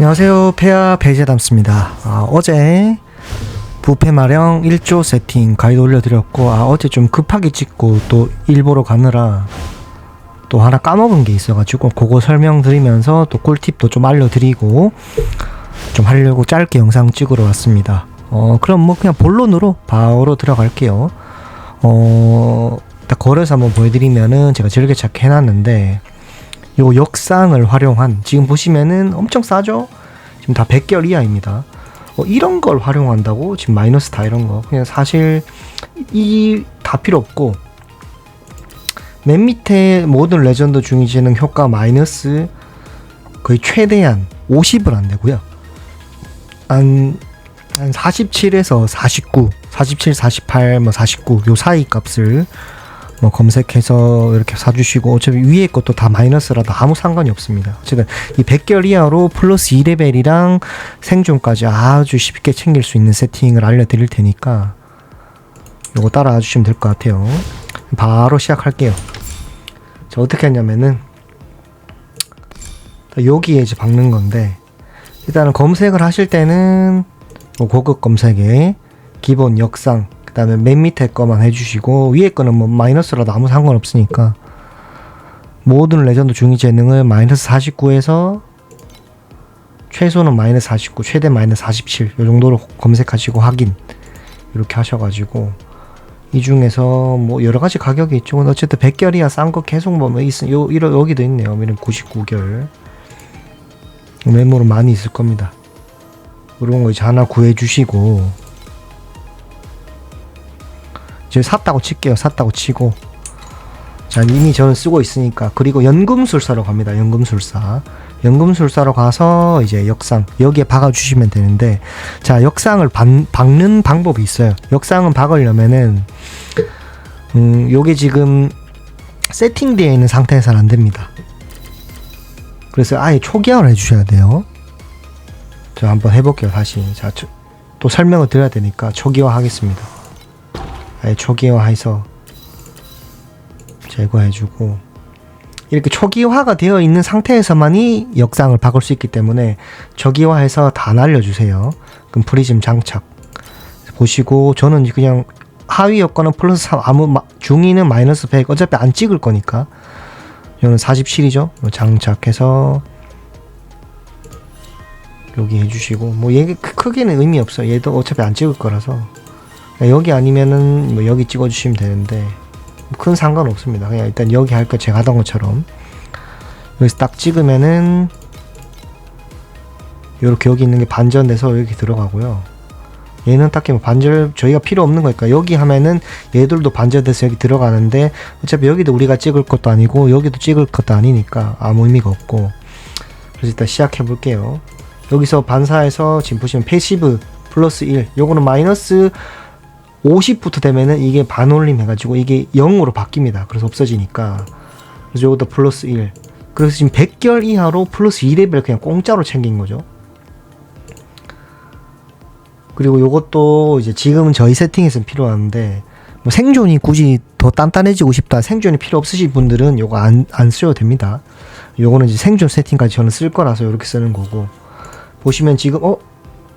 안녕하세요. 페아 베이제담스입니다. 아, 어제 부페 마령 1조 세팅 가이드 올려드렸고, 아, 어제 좀 급하게 찍고 또 일보러 가느라 또 하나 까먹은 게 있어가지고, 그거 설명드리면서 또 꿀팁도 좀 알려드리고, 좀 하려고 짧게 영상 찍으러 왔습니다. 어, 그럼 뭐 그냥 본론으로 바로 들어갈게요. 어, 딱 걸어서 한번 보여드리면은 제가 즐겨찾기 해놨는데, 요 역상을 활용한 지금 보시면은 엄청 싸죠? 지금 다 100개월 이하입니다. 어, 이런 걸 활용한다고 지금 마이너스 다 이런 거 그냥 사실 이 다 필요 없고 맨 밑에 모든 레전드 중위지능 효과 마이너스 거의 최대한 50을 안 되고요. 한, 한 47에서 49, 47, 48, 뭐 49, 요 사이 값을 뭐 검색해서 이렇게 사주시고 어차피 위에 것도 다 마이너스라도 아무 상관이 없습니다. 어쨌든 이 100개월 이하로 플러스 2레벨이랑 생존까지 아주 쉽게 챙길 수 있는 세팅을 알려드릴 테니까 요거 따라와 주시면 될 것 같아요. 바로 시작할게요. 자 어떻게 하냐면은 여기에 이제 박는 건데 일단은 검색을 하실 때는 뭐 고급 검색에 기본 역상 그 다음에 맨 밑에 거만 해주시고 위에 거는 뭐 마이너스라도 아무 상관없으니까 모든 레전드 중위 재능을 마이너스 49에서 최소는 마이너스 49 최대 마이너스 47이 정도로 검색하시고 확인 이렇게 하셔가지고 이 중에서 뭐 여러 가지 가격이 있죠. 어쨌든 100개월이야 싼 거 계속 뭐 있어 요 이런 여기도 있네요. 이런 99개월 메모로 많이 있을 겁니다. 그런 거 이제 하나 구해 주시고 이제 샀다고 칠게요. 샀다고 치고. 자, 이미 저는 쓰고 있으니까. 그리고 연금술사로 갑니다. 연금술사. 연금술사로 가서 이제 역상 여기에 박아 주시면 되는데 자, 역상을 박, 박는 방법이 있어요. 역상은 박으려면은 음, 요게 지금 세팅되어 있는 상태에서는 안 됩니다. 그래서 아예 초기화를 해 주셔야 돼요. 자, 한번 해 볼게요. 다시. 자, 저, 또 설명을 드려야 되니까 초기화 하겠습니다. 아예 초기화해서 제거해주고 이렇게 초기화가 되어 있는 상태에서만이 역상을 박을 수 있기 때문에 초기화해서 다 날려주세요. 그럼 프리즘 장착 보시고 저는 그냥 하위 여건은 플러스 3 아무 마, 중위는 마이너스 100 어차피 안 찍을 거니까 저는 47이죠. 장착해서 여기 해주시고 뭐 얘 크기는 의미 없어요. 얘도 어차피 안 찍을 거라서 여기 아니면은 뭐 여기 찍어주시면 되는데 뭐큰 상관 없습니다. 그냥 일단 여기 할거 제가 하던 것처럼 여기서 딱 찍으면은 이렇게 여기 있는 게 반전돼서 여기 들어가고요. 얘는 딱히 뭐 반절 저희가 필요 없는 거니까 여기 하면은 얘들도 반절돼서 여기 들어가는데 어차피 여기도 우리가 찍을 것도 아니고 여기도 찍을 것도 아니니까 아무 의미가 없고 그래서 일단 시작해 볼게요. 여기서 반사해서 지금 보시면 패시브 플러스 1 요거는 마이너스 50부터 되면은 이게 반올림 해가지고 이게 0으로 바뀝니다. 그래서 없어지니까. 그래서 요것도 플러스 1. 그래서 지금 100개월 이하로 플러스 2레벨 그냥 공짜로 챙긴 거죠. 그리고 요것도 이제 지금은 저희 세팅에서는 필요한데 뭐 생존이 굳이 더 단단해지고 싶다 생존이 필요 없으신 분들은 요거 안, 안 쓰셔도 됩니다. 요거는 이제 생존 세팅까지 저는 쓸 거라서 이렇게 쓰는 거고 보시면 지금 어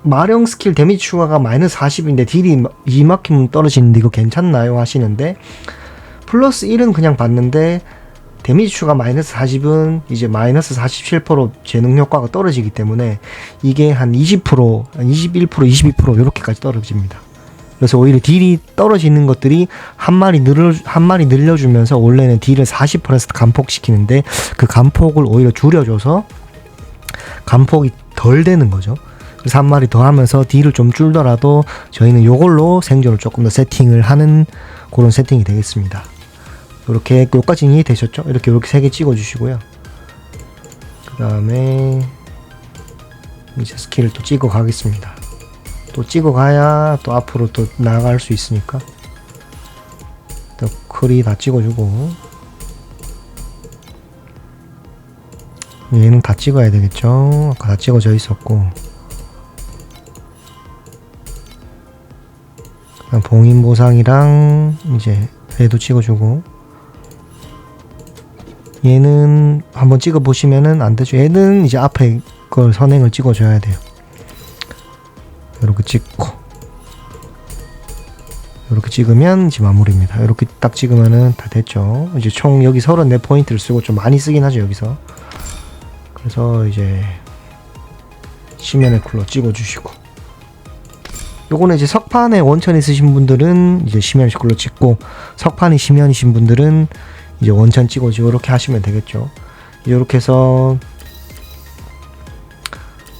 마령 스킬 데미지 추가가 마이너스 40인데 딜이 이만큼 떨어지는데 이거 괜찮나요? 하시는데 플러스 1은 그냥 봤는데 데미지 추가 마이너스 40은 이제 마이너스 47% 재능 효과가 떨어지기 때문에 이게 한 20%, 한 21%, 22% 이렇게까지 떨어집니다. 그래서 오히려 딜이 떨어지는 것들이 한 마리 늘려 한 마리 늘려주면서 원래는 딜을 40% 감폭시키는데 그 감폭을 오히려 줄여줘서 감폭이 덜 되는 거죠. 그래서 한 마리 더 하면서 딜을 좀 줄더라도 저희는 요걸로 생존을 조금 더 세팅을 하는 그런 세팅이 되겠습니다. 이렇게 여기까지 이해 되셨죠? 이렇게 이렇게 세 개 찍어 주시고요. 그 다음에 이제 스킬을 또 찍어 가겠습니다. 또 찍어 가야 또 앞으로 또 나아갈 수 있으니까 또 크리 다 찍어주고 얘는 다 찍어야 되겠죠? 아까 다 찍어져 있었고 봉인 보상이랑 이제 얘도 찍어주고 얘는 한번 찍어 보시면은 안 되죠. 얘는 이제 앞에 걸 선행을 찍어줘야 돼요. 이렇게 찍고 이렇게 찍으면 이제 마무리입니다. 이렇게 딱 찍으면은 다 됐죠. 이제 총 여기 34포인트를 쓰고 좀 많이 쓰긴 하죠 여기서. 그래서 이제 시면의 쿨러 찍어주시고 요거는 이제 석판에 원천 있으신 분들은 이제 쿨러 찍고 석판이 시면이신 분들은 이제 원천 찍어주고 이렇게 하시면 되겠죠. 이렇게 해서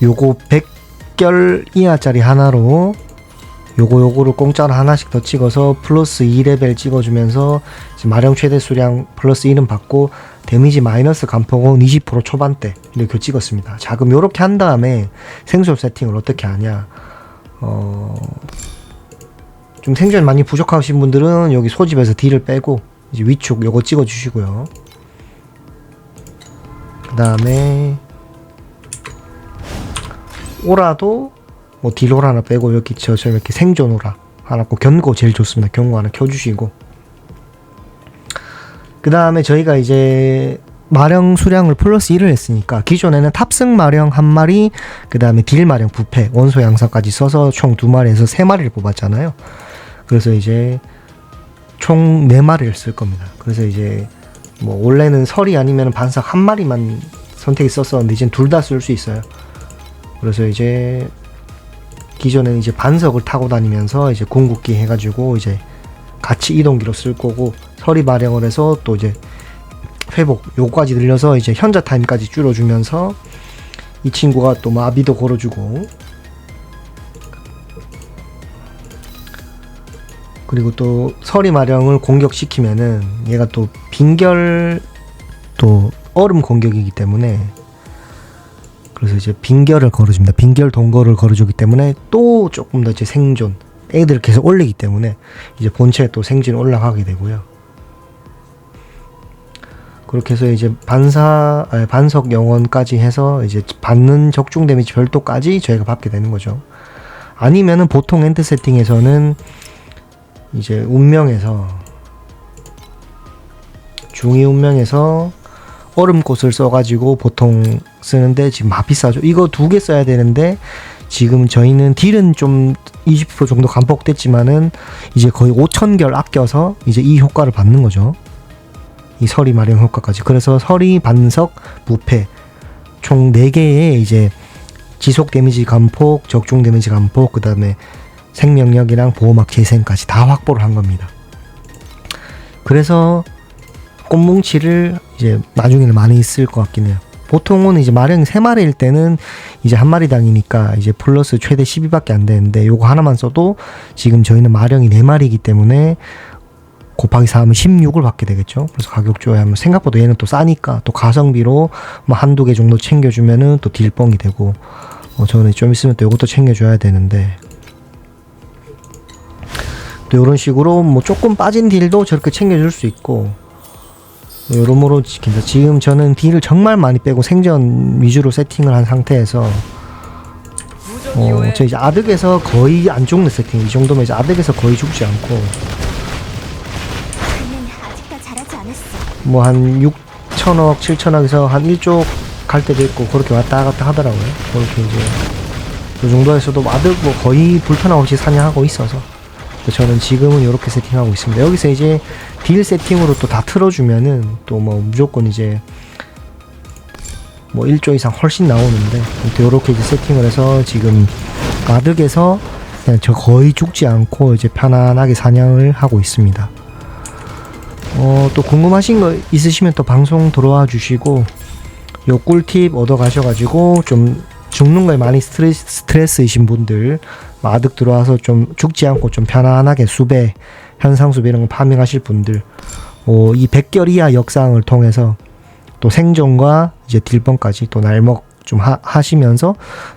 요거 100결 이하짜리 하나로 요거 요거를 공짜로 하나씩 더 찍어서 플러스 2레벨 찍어주면서 마령 최대 수량 플러스 1은 받고 데미지 마이너스 감폭은 20% 초반대 이렇게 찍었습니다. 자 그럼 요렇게 한 다음에 생존 세팅을 어떻게 하냐 어... 좀 생존 많이 부족하신 분들은 여기 소집에서 D를 빼고 이제 위축 요거 찍어 주시고요. 그 다음에 오라도 뭐 딜오라 하나 빼고 이렇게 저처럼 이렇게 생존 오라 하나 꼭 견고 제일 좋습니다. 견고 하나 켜주시고 그 다음에 저희가 이제 마령 수량을 플러스 1을 했으니까 기존에는 탑승 마령 한 마리 그 다음에 딜 마령 부패 원소 양사까지 써서 총 두 마리에서 세 마리를 뽑았잖아요. 그래서 이제 총 네 마리를 쓸 겁니다. 그래서 이제 뭐 원래는 설이 아니면 반석 한 마리만 선택이 썼었는데 이젠 둘다 쓸 수 있어요. 그래서 이제 기존에는 이제 반석을 타고 다니면서 이제 궁극기 해가지고 이제 같이 이동기로 쓸 거고 서리 발행을 해서 또 이제 회복 요까지 늘려서 이제 현자 타임까지 줄여주면서 이 친구가 또 마비도 걸어주고 그리고 또 서리 마령을 공격시키면은 얘가 또 빙결 또 얼음 공격이기 때문에 그래서 이제 빙결을 걸어줍니다. 빙결 동거를 걸어주기 때문에 또 조금 더 이제 생존 애들을 계속 올리기 때문에 이제 본체에 또 생존 올라가게 되고요. 그렇게 해서 이제 반사 아니, 반석 영원까지 해서 이제 받는 적중 데미지 별도까지 저희가 받게 되는 거죠. 아니면은 보통 엔드 세팅에서는 이제 운명에서 중위 운명에서 얼음꽃을 써가지고 보통 쓰는데 지금 마 비싸죠. 이거 두 개 써야 되는데 지금 저희는 딜은 좀 20% 정도 감폭됐지만은 이제 거의 5천 결 아껴서 이제 이 효과를 받는 거죠. 이 서리 마령 효과까지. 그래서 서리 반석 부패 총 4개의 이제 지속 데미지 감폭, 적중 데미지 감폭, 그 다음에 생명력이랑 보호막 재생까지 다 확보를 한 겁니다. 그래서 꽃뭉치를 이제 나중에는 많이 쓸 것 같긴 해요. 보통은 이제 마령이 3마리일 때는 이제 한 마리당이니까 이제 플러스 최대 12밖에 안 되는데 요거 하나만 써도 지금 저희는 마령이 4마리이기 때문에 곱하기 4하면 16을 받게 되겠죠. 그래서 가격 조회하면 생각보다 얘는 또 싸니까 또 가성비로 뭐 한두 개 정도 챙겨주면은 또 딜뻥이 되고 어, 저는 좀 있으면 또 이것도 챙겨줘야 되는데 또 이런 식으로 뭐 조금 빠진 딜도 저렇게 챙겨줄 수 있고 여러모로 지킨다. 지금 저는 딜을 정말 많이 빼고 생전 위주로 세팅을 한 상태에서 어, 저 이제 아득에서 거의 안 죽는 세팅 이 정도면 이제 아득에서 거의 죽지 않고 뭐 한 6천억, 7천억에서 한 1조 갈 때도 있고 그렇게 왔다 갔다 하더라고요. 그렇게 이제 그 정도에서도 아득 뭐 거의 불편함 없이 사냥하고 있어서 저는 지금은 이렇게 세팅하고 있습니다. 여기서 이제 딜 세팅으로 또 다 틀어주면은 또 뭐 무조건 이제 뭐 1조 이상 훨씬 나오는데 또 이렇게 이제 세팅을 해서 지금 아득에서 그냥 저 거의 죽지 않고 이제 편안하게 사냥을 하고 있습니다. 어, 또 궁금하신 거 있으시면 또 방송 들어와 주시고 요 꿀팁 얻어 가셔가지고 좀 죽는 거에 많이 스트레스, 스트레스이신 분들 마득 들어와서 좀 죽지 않고 좀 편안하게 수배 현상 수배 이런 거 파밍하실 분들 어, 이 100결 이하 역상을 통해서 또 생존과 이제 딜번까지 또 날먹 좀 하, 하시면서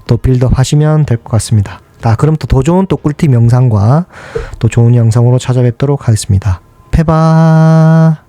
또 빌드업 하시면 될 것 같습니다. 자, 그럼 또 더 좋은 또 꿀팁 영상과 또 좋은 영상으로 찾아뵙도록 하겠습니다. 페바